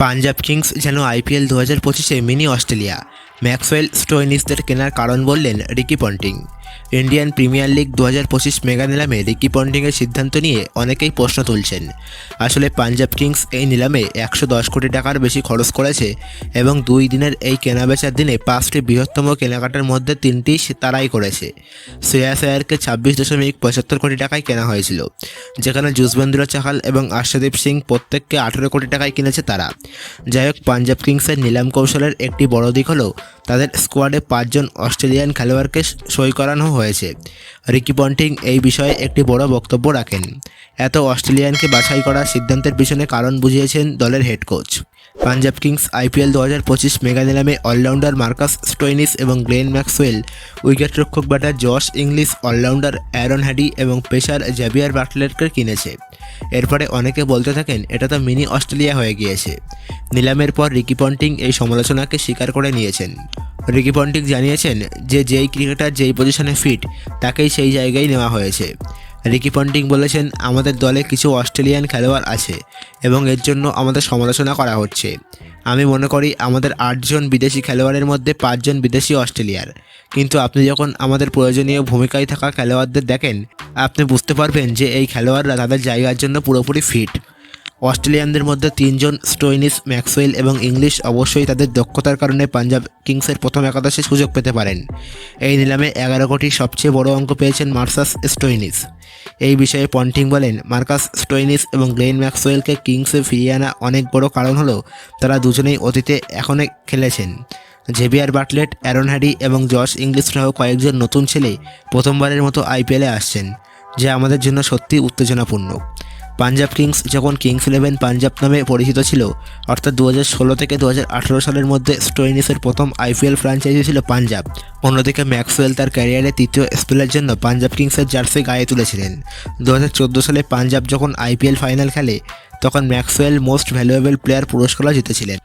Punjab Kings যেন IPL দু হাজার পঁচিশে মিনি অস্ট্রেলিয়া। ম্যাক্সওয়েল স্টোয়নিসদের কেনার কারণ বললেন Ricky Ponting. Indian Premier League দু হাজার পঁচিশ মেগা নিলামে রিকি পন্টিংয়ের সিদ্ধান্ত নিয়ে অনেকেই প্রশ্ন তুলছেন। আসলে পাঞ্জাব কিংস এই নিলামে একশো দশ কোটি টাকার বেশি খরচ করেছে এবং দুই দিনের এই কেনাবেচার দিনে পাঁচটি বৃহত্তম কেনাকাটার মধ্যে তিনটি তারাই করেছে। শ্রেয়াস আয়ারকে ছাব্বিশ দশমিক পঁচাত্তর কোটি টাকায় কেনা হয়েছিল, যেখানে যুজবেন্দ্র চাহাল এবং আর্শদীপ সিং প্রত্যেককে আঠেরো কোটি টাকায় কিনেছে তারা। যাই হোক, পাঞ্জাব কিংসের নিলাম কৌশলের একটি বড় দিক হলো তাদের স্কোয়াডে পাঁচজন অস্ট্রেলিয়ান খেলোয়াড়কে সই করানো হয়েছে। রিকি পন্টিং এই বিষয়ে একটি বড় বক্তব্য রাখেন। এত অস্ট্রেলিয়ানকে বাছাই করার সিদ্ধান্তের পিছনে কারণ বুঝিয়েছেন দলের head coach Punjab kings IPL দু হাজার পঁচিশ মেগা নিলামে অলরাউন্ডার মার্কাস স্টোইনিস এবং Glenn Maxwell, উইকেটরক্ষক batter Josh Inglis allrounder Aaron Hardie এবং পেসার জ্যাভিয়ার বাটলেটকে কিনেছে। এরপরে অনেকে বলতে থাকেন, এটা তো মিনি অস্ট্রেলিয়া হয়ে গিয়েছে। নিলামের পর রিকি পন্টিং এই সমালোচনাকে স্বীকার করে নিয়েছেন। রিকি পন্টিং জানিয়েছেন যে যেই ক্রিকেটার যেই পজিশনে ফিট তাকেই সেই জায়গায় নেওয়া হয়েছে। রিকি পন্টিং বলেছেন, আমাদের দলে কিছু অস্ট্রেলিয়ান খেলোয়াড় আছে এবং এর জন্য আমাদের সমালোচনা করা হচ্ছে। আমি মনে করি আমাদের আটজন বিদেশি খেলোয়াড়ের মধ্যে পাঁচজন বিদেশি অস্ট্রেলিয়ার। কিন্তু আপনি যখন আমাদের প্রয়োজনীয় ভূমিকায় থাকা খেলোয়াড়দের দেখেন, আপনি বুঝতে পারবেন যে এই খেলোয়াড়রা তাদের জায়গার জন্য পুরোপুরি ফিট অস্ট্রেলিয়ানদের মধ্যে তিনজন স্টোইনিস ম্যাক্সওয়েল এবং ইংলিশ অবশ্যই তাদের দক্ষতার কারণে পাঞ্জাব কিংসের প্রথম একাদশে সুযোগ পেতে পারেন। এই নিলামে এগারো কোটি সবচেয়ে বড় অঙ্ক পেয়েছেন মার্সাস স্টোইনিস এই বিষয়ে পন্টিং বলেন, মার্কাস স্টোইনিস এবং গ্লেন ম্যাক্সওয়েলকে কিংসে ফিরিয়ে আনা অনেক বড় কারণ হলো তারা দুজনেই অতীতে এখনে খেলেছেন। জেভিয়ার বাটলেট, অ্যারন হ্যাডি এবং জশ ইংলিশ সহ কয়েকজন নতুন ছেলে প্রথমবারের মতো আইপিএলে আসছেন, যা আমাদের জন্য সত্যি উত্তেজনাপূর্ণ। পাঞ্জাব কিংস যখন কিংস ইলেভেন পাঞ্জাব নামে পরিচিত ছিল, অর্থাৎ দু থেকে দু হাজার আঠারো সালের মধ্যে স্টোইনিসের প্রথম আইপিএল ফ্র্যাঞ্চাইজি ছিল পাঞ্জাব। অন্যদিকে ম্যাক্সওয়েল তার ক্যারিয়ারে তৃতীয় স্পেলের জন্য পাঞ্জাব কিংসের জার্সি গায়ে তুলেছিলেন। দু হাজার চোদ্দ সালে পাঞ্জাব যখন আইপিএল ফাইনাল খেলে, তখন ম্যাক্সওয়েল মোস্ট ভ্যালুয়েবল প্লেয়ার পুরস্কারও জিতেছিলেন।